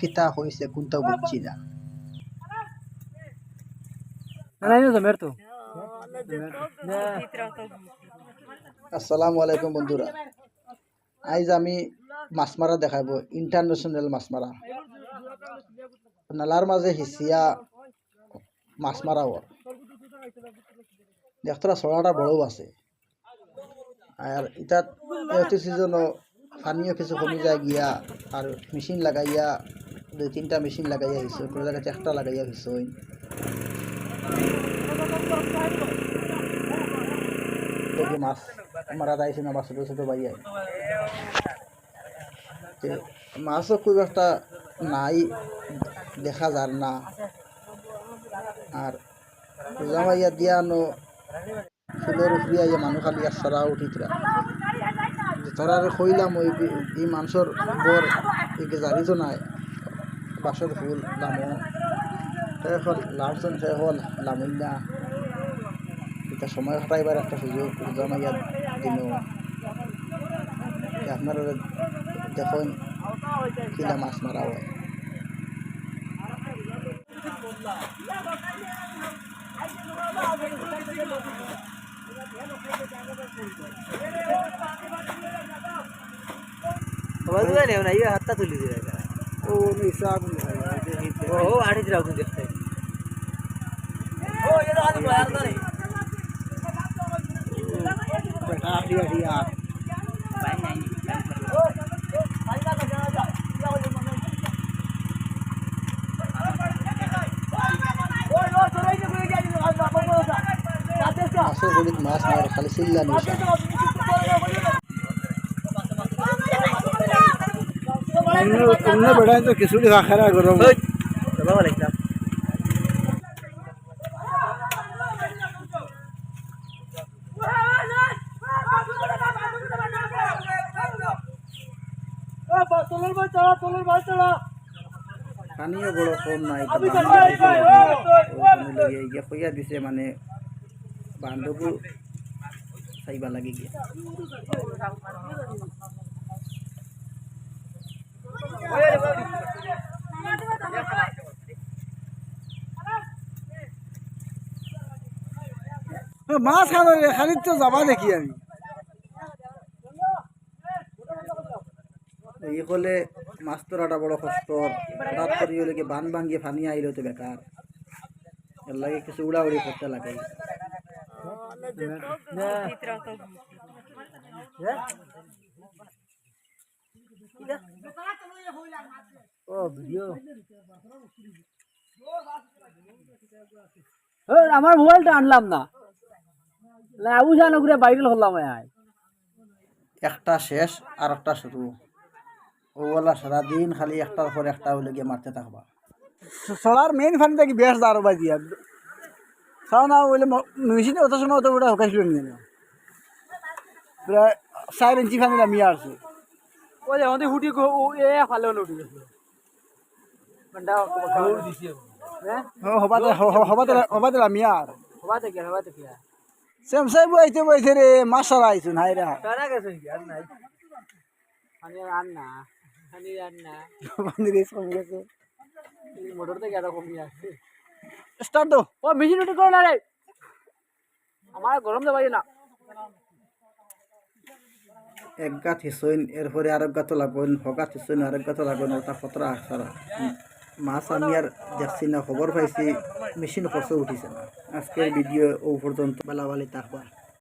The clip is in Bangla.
কিতা হয়েছে কোনটা বুঝছি না। আসসালামু আলাইকুম বন্ধুরা। আজ আমি মাছ মারা দেখাবো ইন্টারন্যাশনাল মাছ মারা নালার মাঝে হিসিয়া মাছ মারা ওর দেখতরা ছড়াটা বড়ও আছে। আর ইটাত সিজনও পানিও কিছু কমি যায় গিয়া আর মেশিন লাগাইয়া দুই তিনটা মেশিন লাগাইয়া হয়েছে কোনো জায়গাতে একটা লাগাইয়া দেখি মাছ মারা যাইছে না ছোটো ছোটো বাইয়াই মাছও খুব একটা নাই, দেখা যার না। আর জামাইয়া দিয়া নো ফুলের উপরে আইয়া মানুষ খালি আর সারা উঠিতরা তারার কইলাম ওই এই মানুষের বর জারিতো নাই। বাসর ফুল লামো সে হল লামসন সে হল লামইনা এটা সময় কাটাইবার একটা সুযোগ জামাইয়া দিন। আপনারা দেখুন কিলা মাছ মারা হয়। সবাই বুঝা নেও না ইয়ে হাতটা তুলি দিয়ে ও নিশাব ও ও আড়ি দিলাও তুমি দেখতে ও এটা হাতে বয়ার ধরে বেটা দিয়া দিয়া মাছের গলিত মাছ নাই খালি চিল্লা নিশা অন্য বেড়ায় তো খিচুড়ি খাখারা গরম চলো লাগলাম পানিও বড় কম নাই গিয়া কইয়া দিছে মানে বান্ধবও চাইবা লাগি গিয়া মাছ খাবার খালি তো যাবা দেখি আমি। এই হলে মাছ ধরাটা বড় কষ্ট হঠাৎ করে হলে কি বান ভাঙ্গিয়ে ফানি আইলে তো বেকার। এর লাগে কিছু উড়াউড়ি করতে লাগে। ও ভিডিও। আমার মোবাইলটা আনলাম না। আবু জানো করে বাইকেল হলাম একটা শেষ আর একটা শুরু। ওগুলা সারাদিন খালি একটার পর একটা হলে গিয়ে মারতে থাকবা। সলার মেইন ফানি থাকি বেশ দারো বাজি আর। চাও না বলে মেশিনে অত সময় অত ওটা হুকাইছিল নিয়ে না প্রায় চার ইঞ্চি ফানি নামিয়ে আসছে ও যে আমাদের হুটি এ ফালে হলো উঠে গেছে বন্ডা গৌর দিছি হ্যাঁ হবাতে হবাতে হবাতে নামিয়ে আর। হবা থেকে হবা থেকে সেমসাই বইতে বইতে রে মাসারা আইছুন হাইরা কারা গেছে কি আর নাই। আমি আর না আমি আর না। বান্ধি রেস কমে গেছে। মোটর থেকে আরও কমই আসছে। স্টার্ট দো। ও মেশিন উঠে করো না রে। আমার গরম দেবাই না। এক গাত হিসইন এরপরে আরেক গাছ লাগবেন হগাত হিসইন আরেক গাত লাগবেন ওটা খতরা আসারা মাছ আমি আর দেখছি না খবর পাইছি মেশিন খরচ উঠিছে না। আজকের ভিডিও ও পর্যন্ত বেলাবালি থাকবা